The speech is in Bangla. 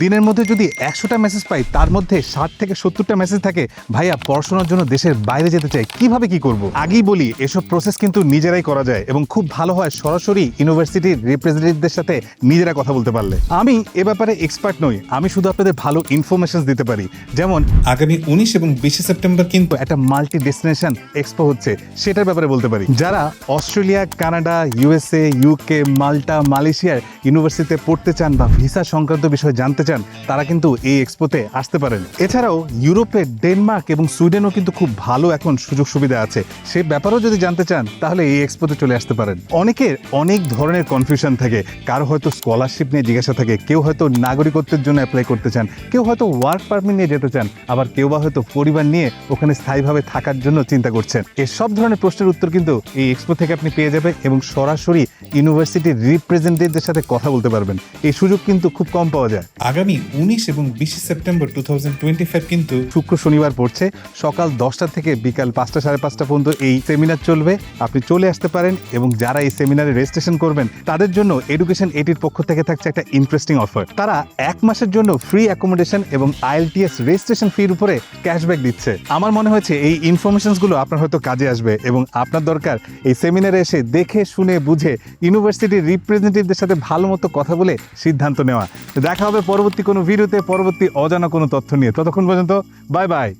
দিনের মধ্যে যদি একশোটা মেসেজ পাই তার মধ্যে ষাট থেকে সত্তরটা মেসেজ থাকে ভাইয়া পড়াশোনার জন্য দেশের বাইরে যেতে চাই কীভাবে কি করব? আগেই বলি এসব প্রসেস কিন্তু নিজেরাই করা যায় এবং খুব ভালো হয় সরাসরি ইউনিভার্সিটির রিপ্রেজেন্টেটিভদের সাথে নিজেরা কথা বলতে পারলে। আমি এ ব্যাপারে এক্সপার্ট নই আমি শুধু আপনাদের ভালো ইনফরমেশন দিতে পারি। যেমন আগামী উনিশ এবং বিশে সেপ্টেম্বর কিন্তু একটা মাল্টি ডেস্টিনেশন এক্সপো হচ্ছে সেটার ব্যাপারে বলতে পারি। যারা Australia Canada USA UK Malta মালয়েশিয়ার ইউনিভার্সিটিতে পড়তে চান বা ভিসা সংক্রান্ত বিষয়ে জানতে চান তারা কিন্তু এই এক্সপোতে আসতে পারেন। এছাড়াও ইউরোপে ডেনমার্ক এবং সুইডেনও কিন্তু খুব ভালো এখন সুযোগ সুবিধা আছে। সে ব্যাপারেও যদি জানতে চান, তাহলে এই এক্সপোতে চলে আসতে পারেন। অনেকের অনেক ধরনের কনফিউশন থাকে। কারও হয়তো স্কলারশিপ নিয়ে জিজ্ঞাসা থাকে, কেউ হয়তো নাগরিকত্বের জন্য অ্যাপ্লাই করতে চান, কেউ হয়তো ওয়ার্ক পারমিট নিয়ে যেতে চান, আবার কেউ বা হয়তো পরিবার নিয়ে ওখানে স্থায়ীভাবে থাকার জন্য চিন্তা করছেন। এসব ধরনের প্রশ্নের উত্তর কিন্তু এই এক্সপো থেকে আপনি পেয়ে যাবেন এবং সরাসরি ইউনিভার্সিটির রিপ্রেজেন্টেটিভদের সাথে কথা বলতে পারবেন। এই সুযোগ কিন্তু খুব কম পাওয়া যায়। উনিশ এবং বিশে September two thousand twenty five কিন্তু শুক্র শনিবার পড়ছে। সকাল দশটা থেকে বিকাল পাঁচটা, সাড়ে পাঁচটা পর্যন্ত এই সেমিনার চলবে। আপনি চলে আসতে পারেন এবং যারা এই সেমিনারে রেজিস্ট্রেশন করবেন, তাদের জন্য এডুকেশন এটির পক্ষ থেকে থাকছে একটা ইন্টারেস্টিং অফার তারা এক মাসের জন্য ফ্রি অ্যাকোমোডেশন এবং আইএলটিএস রেজিস্ট্রেশন ফির উপরে ক্যাশব্যাক দিচ্ছে। আমার মনে হয়েছে এই ইনফরমেশনসগুলো আপনার হয়তো কাজে আসবে এবং আপনার দরকার এই সেমিনারে এসে দেখে, শুনে, বুঝে ইউনিভার্সিটির রিপ্রেজেন্টেটিভদের সাথে ভালো মতো কথা বলে সিদ্ধান্ত নেওয়া। দেখা হবে পরবর্তী কোনো ভিডিওতে পরবর্তী অজানা কোনো তথ্য নিয়ে। ততক্ষণ পর্যন্ত বাই বাই